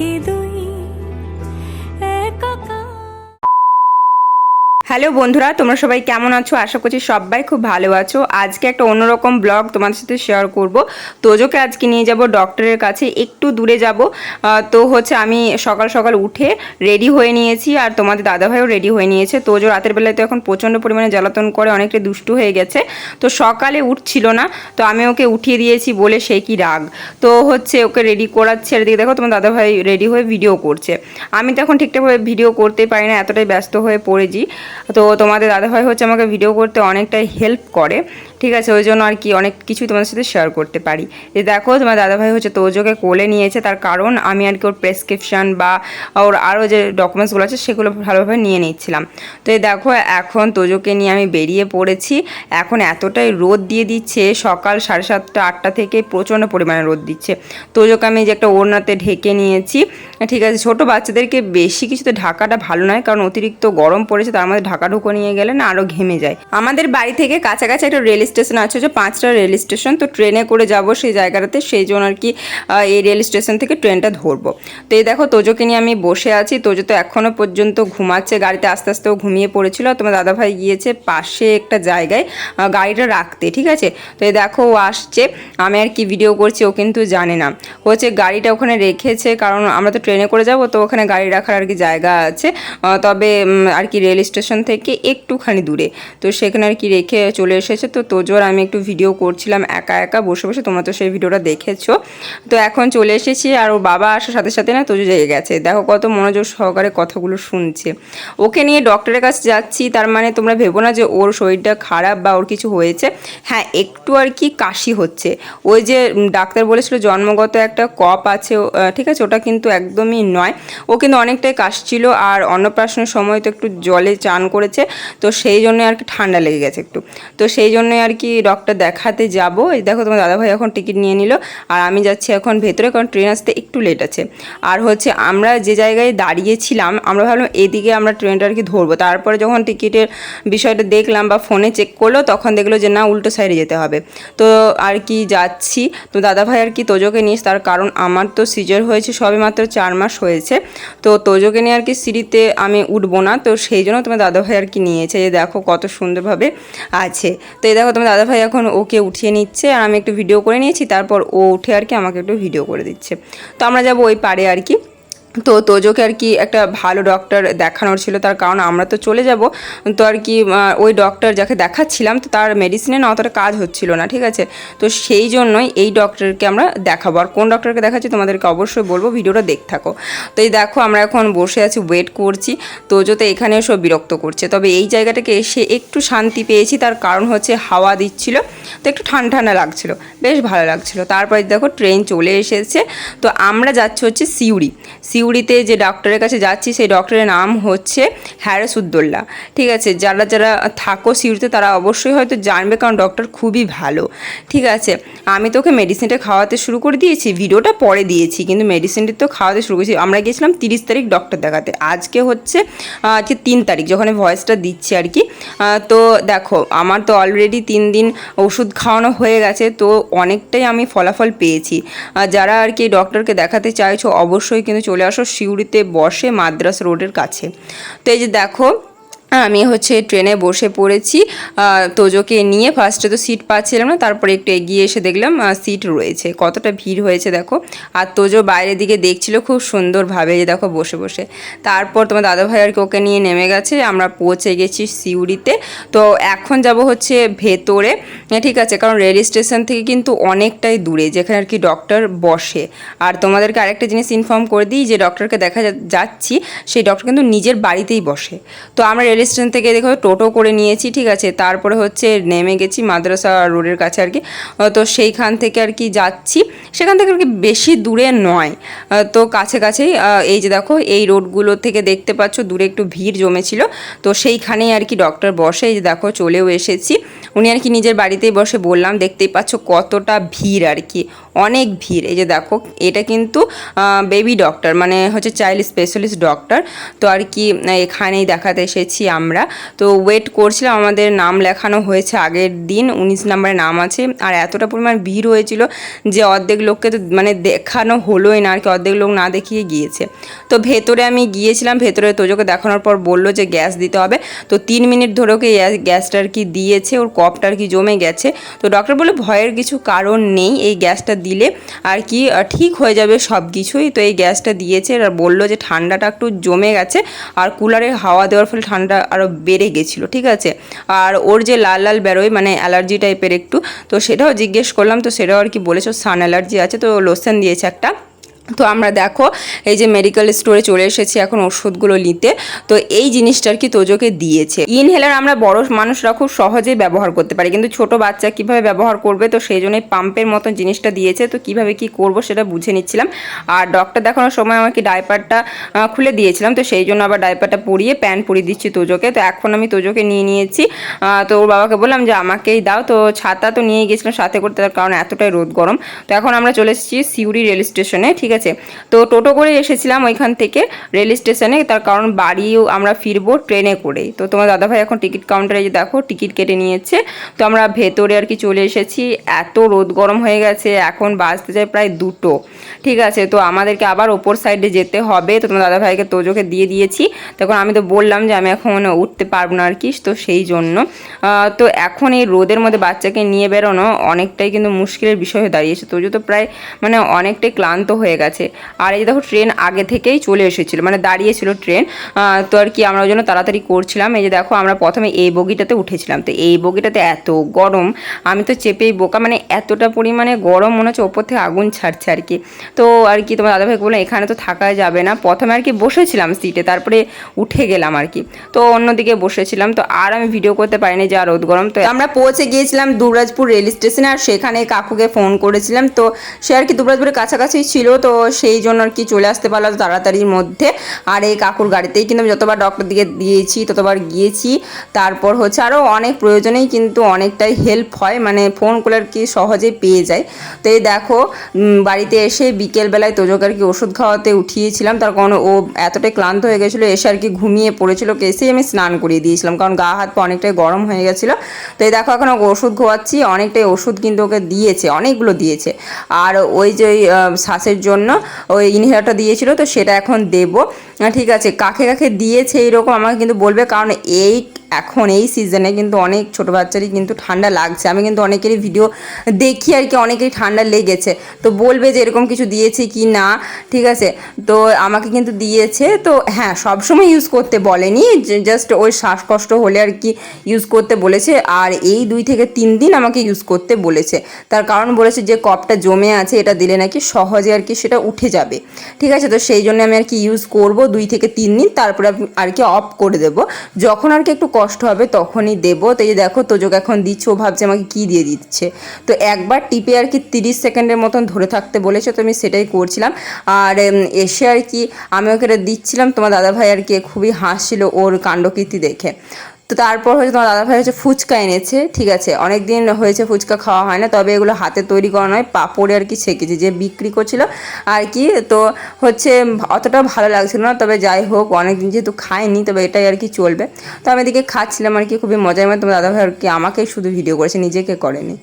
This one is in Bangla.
একে হ্যালো বন্ধুরা, তোমরা সবাই কেমন আছো? আশা করছি সবাই খুব ভালো আছো। আজকে একটা অন্যরকম ব্লগ তোমাদের সাথে শেয়ার করব। তোজোকে আজকে নিয়ে যাব ডক্টরের কাছে, একটু দূরে যাব। তো হচ্ছে আমি সকাল সকাল উঠে রেডি হয়ে নিয়েছি আর তোমাদের দাদাভাইও রেডি হয়ে নিয়েছে। তোজো রাতের বেলায় তো এখন প্রচণ্ড পরিমাণে জ্বালাতন করে অনেকটা দুষ্টু হয়ে গেছে। তো সকালে উঠছিল না, তো আমি ওকে উঠিয়ে দিয়েছি বলে সে কি রাগ। তো হচ্ছে ওকে রেডি করাচ্ছে। আর দেখো, তোমার দাদাভাই রেডি হয়ে ভিডিও করছে। আমি তো এখন ঠিকঠাকভাবে ভিডিও করতে পারি না, এতটাই ব্যস্ত হয়ে পড়েছি। তো তোমাদের দাদাভাই হচ্ছে আমাকে ভিডিও করতে অনেকটাই হেল্প করে, ঠিক আছে? ওই জন্য আর কি অনেক কিছুই তোমাদের সাথে শেয়ার করতে পারি। যে দেখো, তোমার দাদাভাই হচ্ছে তোজোকে কোলে নিয়েছে, তার কারণ আমি আর কি ওর প্রেসক্রিপশন বা ওর আরও যে ডকুমেন্টসগুলো আছে, সেগুলো ভালোভাবে নিয়ে নিচ্ছিলাম। তো এই দেখো, এখন তোজোকে নিয়ে আমি বেরিয়ে পড়েছি। এখন এতটাই রোদ দিয়ে দিচ্ছে, সকাল সাড়ে সাতটা, আটটা থেকে প্রচণ্ড পরিমাণে রোদ দিচ্ছে। তোজোকে আমি যে একটা ওড়নাতে ঢেকে নিয়েছি, ঠিক আছে? ছোট বাচ্চাদেরকে বেশি কিছুতে ঢাকাটা ভালো নয়, কারণ অতিরিক্ত গরম পড়েছে, তার মধ্যে ঢাকা ঢুকো নিয়ে গেলে না আরও ঘেমে যায়। আমাদের বাড়ি থেকে কাছাকাছি একটা রেল স্টেশন আছে যে পাঁচটা রেল স্টেশন, তো ট্রেনে করে যাব সেই জায়গাটাতে, সেই জন্য আর কি এই রেল স্টেশন থেকে ট্রেনটা ধরবো। তো এই দেখো তোজোকে নিয়ে আমি বসে আছি, তোজো তো এখনও পর্যন্ত ঘুমাচ্ছে, গাড়িতে আস্তে আস্তে ও ঘুমিয়ে পড়েছিল তোমার দাদাভাই গিয়েছে পাশে একটা জায়গায় গাড়িটা রাখতে, ঠিক আছে? তো এই দেখো ও আসছে, আমি আর কি ভিডিও করছি ও কিন্তু জানে না। হচ্ছে গাড়িটা ওখানে রেখেছে, কারণ আমরা তো ট্রেনে করে যাব, তো ওখানে গাড়ি রাখার আর কি জায়গা আছে তবে আর কি রেল স্টেশন থেকে একটুখানি দূরে। তো সেখানে আর কি রেখে চলে এসেছে। তো তোজোর আমি একটু ভিডিও করছিলাম একা একা, বসে বসে তোমরা তো সেই ভিডিওটা দেখেছ। তো এখন চলে এসেছি আর ওর বাবা আসার সাথে সাথে না তোজো জেগে গেছে। দেখো কত মনোযোগ সহকারে কথাগুলো শুনছে। ওকে নিয়ে ডক্টরের কাছে যাচ্ছি, তার মানে তোমরা ভেবো না যে ওর শরীরটা খারাপ বা ওর কিছু হয়েছে। হ্যাঁ একটু আর কি কাশি হচ্ছে। ওই যে ডাক্তার বলেছিল জন্মগত একটা কপ আছে ঠিক আছে, ওটা কিন্তু একদমই নয়। ও কিন্তু অনেকটাই কাশছিল আর অন্নপ্রাশনের সময় তো একটু জলে চান করেছে, তো সেই জন্য আর কি ঠান্ডা লেগে গেছে একটু। তো সেই জন্য আর কি ডক্টর দেখাতে যাব। এই দেখো তোমার দাদাভাই এখন টিকিট নিয়ে নিল, আর আমি যাচ্ছি এখন ভেতরে, কারণ ট্রেন আসতে একটু লেট আছে। আর হচ্ছে আমরা যে জায়গায় দাঁড়িয়েছিলাম, আমরা ভাবলাম এদিকে আমরা ট্রেনটা আর কি ধরবো। তারপরে যখন টিকিটের বিষয়টা দেখলাম বা ফোনে চেক করল, তখন দেখল যে না, উল্টো সাইডে যেতে হবে। তো আর কি যাচ্ছি। তো দাদাভাই আর কি তোজোকে নিস তার কারণ আমার তো সিজার হয়েছে সবে মাত্র চার মাস হয়েছে। তো তোজোকে নিয়ে আর কি সিঁড়িতে আমি উঠবো না। তো সেই জন্য তোমার দাদাভাই আর কি নিয়েছে যে দেখো কত সুন্দরভাবে আছে। তো এই দেখো তোমার দাদাভাই এখন ওকে উঠিয়ে নিচ্ছে, আর আমি একটু ভিডিও করে নিয়েছি, তারপর ও উঠে আর কি আমাকে একটু ভিডিও করে দিচ্ছে। তো আমরা যাব ওই পারে আর কি। তো তোজোকে আর কি একটা ভালো ডক্টর দেখানোর ছিল, তার কারণ আমরা তো চলে যাব। তো আর কি ওই ডক্টর যাকে দেখাচ্ছিলাম, তো তার মেডিসিনে না অতটা কাজ হচ্ছিল না, ঠিক আছে? তো সেই জন্যই এই ডক্টরকে আমরা দেখাবো। আর কোন ডক্টরকে দেখাচ্ছি তোমাদেরকে অবশ্যই বলব, ভিডিওটা দেখ থাকো। তো এই দেখো, আমরা এখন বসে আছি ওয়েট করছি। তোজো তো এখানে সব বিরক্ত করছে। তবে এই জায়গাটাকে এসে একটু শান্তি পেয়েছি, তার কারণ হচ্ছে হাওয়া দিচ্ছিল। তো একটু ঠান্ডা ঠান্ডা লাগছিল, বেশ ভালো লাগছিল। তারপরে দেখো ট্রেন চলে এসেছে। তো আমরা যাচ্ছি হচ্ছে সিউড়ি। সিউড়িতে যে ডক্টরের কাছে যাচ্ছি, সেই ডক্টরের নাম হচ্ছে হ্যারেস উদ্দোল্লা ঠিক আছে, যারা যারা থাকো সিউড়িতে, তারা অবশ্যই হয়তো জানবে, কারণ ডক্টর খুবই ভালো। ঠিক আছে, আমি তোকে মেডিসিনটা খাওয়াতে শুরু করে দিয়েছি, ভিডিওটা পরে দিয়েছি, কিন্তু মেডিসিনটা তো খাওয়াতে শুরু করেছি। আমরা গিয়েছিলাম তিরিশ তারিখ ডক্টর দেখাতে। আজকে হচ্ছে আজকে তিন তারিখ, যখন ভয়েসটা দিচ্ছি আর কি। তো দেখো, আমার তো অলরেডি তিন দিন ওষুধ খাওয়ানো হয়ে গেছে, তো অনেকটাই আমি ফলাফল পেয়েছি। যারা আর কি ডক্টরকে দেখাতে চাইছো, অবশ্যই কিন্তু চলে আসো সিউড়িতে বসে মাদ্রাস রোডের কাছে। তো এই যে দেখো আমি হচ্ছে ট্রেনে বসে পড়েছি তোজোকে নিয়ে ফার্স্টে তো সিট পাচ্ছিলাম না তারপরে একটু এগিয়ে এসে দেখলাম সিট রয়েছে। কতটা ভিড় হয়েছে দেখো। আর তোজো বাইরের দিকে দেখছিল খুব সুন্দরভাবে যে দেখো বসে বসে। তারপর তোমার দাদাভাই আর কি ওকে নিয়ে নেমে গেছে আমরা পৌঁছে গেছি সিউড়িতে। তো এখন যাব হচ্ছে ভেতরে হ্যাঁ, ঠিক আছে? কারণ রেল স্টেশন থেকে কিন্তু অনেকটাই দূরে যেখানে আর কি ডক্টর বসে। আর তোমাদেরকে আরেকটা জিনিস ইনফর্ম করে দিই যে ডক্টরকে দেখা যাচ্ছি সেই ডক্টর কিন্তু নিজের বাড়িতেই বসে। তো আমরা স্টেশন থেকে দেখো টোটো করে নিয়েছি, ঠিক আছে? তারপরে হচ্ছে নেমে গেছি মাদ্রাসা রোডের কাছে আর কি। তো সেইখান থেকে আর কি যাচ্ছি। সেখান থেকে আর কি বেশি দূরে নয়। তো কাছে কাছেই এই যে দেখো, এই রোডগুলো থেকে দেখতে পাচ্ছ, দূরে একটু ভিড় জমেছিল। তো সেইখানেই আর কি ডক্টর বসে, এই যে দেখো, চলেও এসেছি। উনি আর কি নিজের বাড়িতেই বসে বললাম, দেখতেই পাচ্ছ কতটা ভিড় আর কি। অনেক ভিড়। এই যে দেখো, এটা কিন্তু বেবি ডক্টর মানে হচ্ছে চাইল্ড স্পেশালিস্ট ডক্টর তো আর কি এখানেই দেখাতে এসেছি আমরা। তো ওয়েট করছিলাম, আমাদের নাম লেখানো হয়েছে আগের দিন, উনিশ নাম্বারে নাম আছে। আর এতটা পরিমাণ ভিড় হয়েছিল যে অর্ধেক লোককে তো মানে দেখানো হলোই না, আর কি অর্ধেক লোক না দেখিয়ে গিয়েছে। তো ভেতরে আমি গিয়েছিলাম, ভেতরে তোজোকে দেখানোর পর বলল যে গ্যাস দিতে হবে। তো তিন মিনিট ধরে ওকে গ্যাসটা আর কি দিয়েছে, ওর কপটা আর কি জমে গেছে। তো ডক্টর বলে ভয়ের কিছু কারণ নেই, এই গ্যাসটা দিলে আর কি ঠিক হয়ে যাবে সব কিছুই। তো এই গ্যাসটা দিয়েছে, আর বলল যে ঠান্ডাটা একটু জমে গেছে, আর কুলারে হাওয়া দেওয়ার ফলে ঠান্ডা আরও বেড়ে গেছিল, ঠিক আছে? আর ওর যে লাল লাল বেরোয় মানে অ্যালার্জি টাইপের একটু, তো সেটাও জিজ্ঞেস করলাম, তো সেটাও আর কি বলেছ, সান অ্যালার্জি আছে, তো লোশন দিয়েছে একটা। তো আমরা দেখো, এই যে মেডিকেল স্টোরে চলে এসেছি এখন ওষুধগুলো নিতে। তো এই জিনিসটা আর কি তোজোকে দিয়েছে? ইনহেলার আমরা বড় মানুষরা খুব সহজেই ব্যবহার করতে পারি। কিন্তু ছোট বাচ্চা কীভাবে ব্যবহার করবে? তো সেই জন্যই পাম্পের মতন জিনিসটা দিয়েছে। তো কীভাবে কি করব সেটা বুঝে নিচ্ছিলাম। আর ডক্টর দেখানোর সময় আমাকে ডাইপারটা খুলে দিয়েছিলাম। তো সেই জন্য আবার ডাইপারটা পরিয়ে প্যান্ট পরিয়ে দিচ্ছি তোজোকে। তো এখন আমি তোজোকে নিয়ে নিয়েছি। তো ওর বাবাকে বললাম যে, আমাকেই দাও। তো ছাতা তো নিয়ে গেছিলাম সাথে করতে কারণ এতটাই রোদ গরম। তো এখন আমরা চলে এসেছি সিউড়ি রেল স্টেশনে, ঠিক আছে? তো টোটো করে এসেছিলাম ওইখান থেকে রেল স্টেশনে, তার কারণ বাড়িও আমরা ফিরবো ট্রেনে করে। তো তোমার দাদাভাই এখন টিকিট কাউন্টারে যে দেখো, টিকিট কেটে নিয়েছে। তো আমরা ভেতরে আর কি চলে এসেছি। এত রোদ গরম হয়ে গেছে, এখন বাজতে যায় প্রায় দুটো। ঠিক আছে, তো আমাদেরকে আবার ওপর সাইডে যেতে হবে। তো তোমার দাদাভাইকে তোজোকে দিয়ে দিয়েছি। তখন আমি তো বললাম যে আমি এখন উঠতে পারব না আর কি, তো সেই জন্য। তো এখন এই রোদের মধ্যে বাচ্চাকে নিয়ে বেরোনো অনেকটাই কিন্তু মুশকিলের বিষয় হয়ে দাঁড়িয়েছে। তোজো তো প্রায় মানে অনেকটাই ক্লান্ত হয়ে গেছে। আর এই দেখো, ট্রেন আগে থেকেই চলে এসেছিল মানে দাঁড়িয়েছিল ট্রেন। তো আর কি আমরা ওই জন্য তাড়াতাড়ি করছিলাম। এই যে দেখো, আমরা প্রথমে এই বগিটাতে উঠেছিলাম। তো এই বগিটাতে এত গরম, আমি তো চেপেই বোকা মানে এতটা পরিমাণে গরম মনে হচ্ছে ওপর থেকে আগুন ছাড়ছে আর কি। তো আর কি তোমার দাদাভাই বললাম এখানে তো থাকা যাবে না। প্রথমে আর কি বসেছিলাম সিটে, তারপরে উঠে গেলাম আর কি। তো অন্যদিকে বসেছিলাম, তো আর আমি ভিডিও করতে পারিনি যা রোদ গরম। তো আমরা পৌঁছে গিয়েছিলাম দুবরাজপুর রেল স্টেশনে, আর সেখানে কাকুকে ফোন করেছিলাম। তো সে আর কি দুবরাজপুরের কাছাকাছি ছিল, তো সেই জন্য আর কি চলে আসতে পারল তাড়াতাড়ির মধ্যে। আর এই কাকুর গাড়িতেই কিন্তু আমি যতবার ডক্টর দিকে দিয়েছি, ততবার গিয়েছি। তারপর হচ্ছে আরও অনেক প্রয়োজনেই কিন্তু অনেকটাই হেল্প হয় মানে ফোন করলে আর কি সহজেই পেয়ে যায়। তো এই দেখো বাড়িতে এসে বিকেলবেলায় তোজোকে আর কি ওষুধ খাওয়াতে উঠিয়েছিলাম। তার কারণ ও এতটাই ক্লান্ত হয়ে গেছিল, এসে আর কি ঘুমিয়ে পড়েছিল এসেই আমি স্নান করিয়ে দিয়েছিলাম। কারণ গা, হাত পা অনেকটাই গরম হয়ে গেছিল। তো এই দেখো, এখন ওষুধ খোয়াচ্ছি, অনেকটাই ওষুধ কিন্তু ওকে দিয়েছে, অনেকগুলো দিয়েছে। আর ওই যে শ্বাসের জন্য ওই ইনহেলারটা দিয়েছিল, তো সেটা এখন দেবো। ঠিক আছে, কাকে কাকে দিয়েছে এইরকম আমাকে কিন্তু বলবে, কারণ এই এখন এই সিজনে কিন্তু অনেক ছোটো বাচ্চারই কিন্তু ঠান্ডা লাগছে। আমি কিন্তু অনেকেরই ভিডিও দেখি আর কি, অনেকেরই ঠান্ডা লেগেছে। তো বলবে যে এরকম কিছু দিয়েছে কি না, ঠিক আছে? তো আমাকে কিন্তু দিয়েছে। তো হ্যাঁ সবসময় ইউজ করতে বলেনি জাস্ট ওই শ্বাসকষ্ট হলে আর কি ইউজ করতে বলেছে। আর এই দুই থেকে তিন দিন আমাকে ইউজ করতে বলেছে। তার কারণ বলেছে যে কপটা জমে আছে, এটা দিলে নাকি সহজে আর কি সেটা উঠে যাবে। ঠিক আছে? তো সেই জন্য আমি আর কি ইউজ করব দুই থেকে তিন দিন, তারপরে আর কি অফ করে দেব। যখন আর কি একটু কষ্ট হবে, তখনই দেবো। তো এই দেখো, তোজোকে এখন দিচ্ছে, ও ভাবছে আমাকে কি দিয়ে দিচ্ছে। তো একবার টিপে আর কি তিরিশ সেকেন্ডের মতন ধরে থাকতে বলেছে, তো আমি সেটাই করছিলাম। আর এসে আর কি আমি ওকে দিচ্ছিলাম। তোমার দাদাভাই আর কি খুবই হাসছিল ওর কাণ্ডকীর্তি দেখে। তো তারপর হচ্ছে তোমার দাদা ভাই হচ্ছে ফুচকা এনেছে, ঠিক আছে। অনেক দিন হয়েছে ফুচকা খাওয়া হয় না, তবে এগুলো হাতে তৈরি করা নয়, পাপড়ে আর কি ছেঁকেছে, যে বিক্রি করছিল। আর কি, তো হচ্ছে অতটা ভালো লাগছিল না, তবে যাই হোক অনেক দিন যেহেতু খাইনি, তবে এটাই আর কি চলবে। তো আমি এদিকে খাচ্ছিলাম আর কি, খুবই মজার মানে তোমার দাদাভাই আর কি আমাকেই শুধু ভিডিও করেছে, নিজেকে করেনি।